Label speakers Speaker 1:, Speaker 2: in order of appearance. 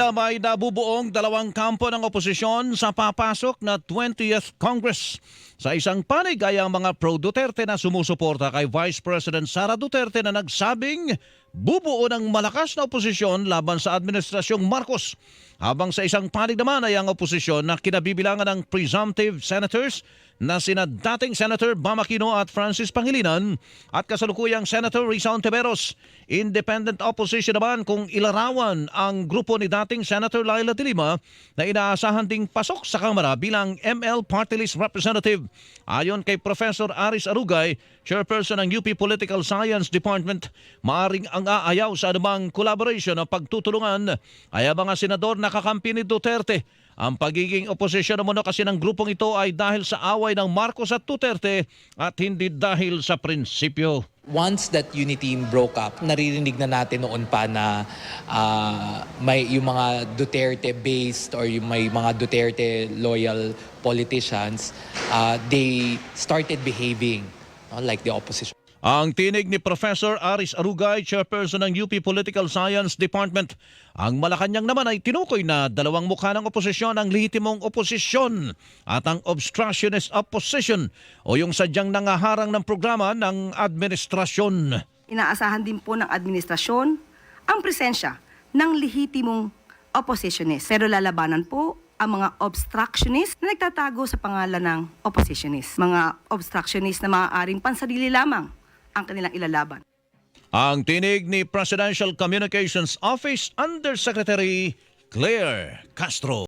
Speaker 1: Tila may nabubuong dalawang kampo ng oposisyon sa papasok na 20th Congress. Sa isang panig ay ang mga pro-Duterte na sumusuporta kay Vice President Sara Duterte na nagsabing bubuo ng malakas na oposisyon laban sa Administrasyong Marcos. Habang sa isang panig naman ay ang oposisyon na kinabibilangan ng presumptive senators na sina dating Senator Bam Aquino at Francis Pangilinan at kasalukuyang Senator Risa Ontiveros. Independent opposition naman kung ilarawan ang grupo ni dating Senator Laila de Lima na inaasahan ding pasok sa Kamara bilang ML Party List Representative. Ayon kay Professor Aris Arugay, chairperson ng UP Political Science Department, maaring ang aayaw sa anumang collaboration o pagtutulungan ay ang mga senador na kakampi ni Duterte. Ang pagiging oposisyon naman kasi ng grupong ito ay dahil sa away ng Marcos at Duterte at hindi dahil sa prinsipyo.
Speaker 2: Once that unity team broke up, naririnig na natin noon pa na ah, may yung mga Duterte-based or yung may mga Duterte-loyal politicians, ah, they started behaving no, like the opposition.
Speaker 1: Ang tinig ni Professor Aris Arugay, chairperson ng UP Political Science Department. Ang Malacanang naman ay tinukoy na dalawang mukha ng oposisyon ang lehitimong oposisyon at ang obstructionist opposition o yung sadyang nangaharang ng programa ng administrasyon.
Speaker 3: Inaasahan din po ng administrasyon ang presensya ng lehitimong oppositionist. Pero lalabanan po ang mga obstructionist na nagtatago sa pangalan ng oppositionist. Mga obstructionist na maaaring pansarili lamang ang kanilang ilalaban.
Speaker 1: Ang tinig ni Presidential Communications Office Undersecretary Claire Castro.